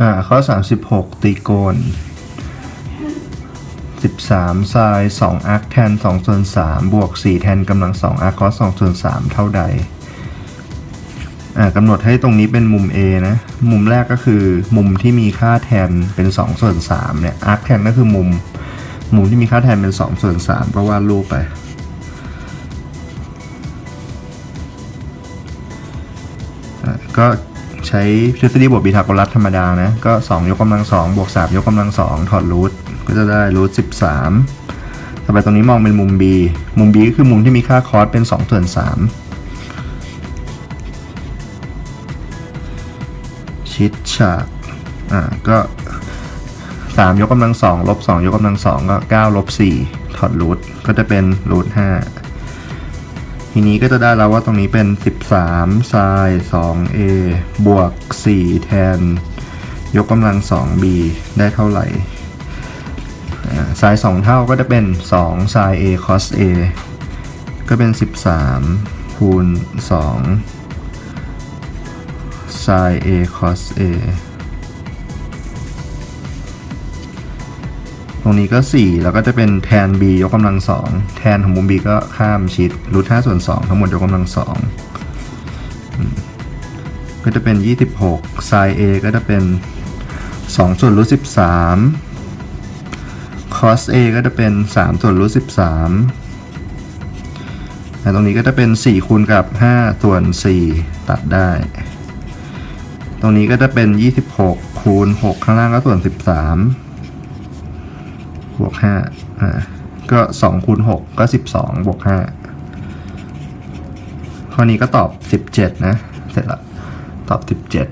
อ่าข้อ 36 ตีโกน 13ไซน์2อาร์คแทน2ส่วน3บวก 4 แทนกำลัง2อาร์คคอส2ส่วน3เท่าใดอ่ากำหนดให้ตรงนี้เป็นมุม A นะ มุมแรกก็คือมุมที่มีค่าแทนเป็น 2 ส่วน3เนี่ยอาร์คแทนก็คือมุม มุมที่มีค่าแทนเป็น 2 ส่วน3ก็วาดรูปไปก็ ใช้ทฤษฎีบวกบีทาโกรัสธรรมดานะ ก็ 2 ยกกำลัง2บวก3ยกกำลัง2ถอดรูทก็จะได้รูท13 ต่อไปตรงนี้มองเป็นมุม B มุม B ก็คือมุมที่มีค่าคอสเป็น2ส่วน3ชิดฉากอ่าก็ 3 ยกกำลัง2ลบ2ยกกำลัง2ก็9ลบ4ถอดรูทก็จะเป็นรูท5 ทีนี้ก็จะได้แล้วว่าตรงนี้เป็น 13 sin 2a บวก 4 แทน ยกกำลัง 2b ได้เท่าไหร่อ่า sin 2เท่าก็จะเป็น2 sin a cos a ก็เป็น 13 คูณ2 sin a cos a ตรงนี้ก็ 4 แล้วก็จะเป็นแทน b ยกกำลัง2แทนของมุม b ก็ข้ามชิดรูท5ส่วน2ทั้งหมดยกกำลัง2อืมก็จะเป็น 26 sin a ก็จะเป็น 2 ส่วนรูท13 cos a ก็จะเป็น 3 ส่วนรูท13แต่ตรงนี้ก็จะเป็น 4 คูณกับ 5 ส่วน 4 ตัดได้ ตรงนี้ก็จะเป็น 26 คูณ 6 ข้างล่างก็ส่วน 13 บวกห้าอ่าก็สองคูณหกก็สิบสองบวกห้าข้อนี้ก็ตอบสิบเจ็ดนะ เสร็จละตอบสิบเจ็ด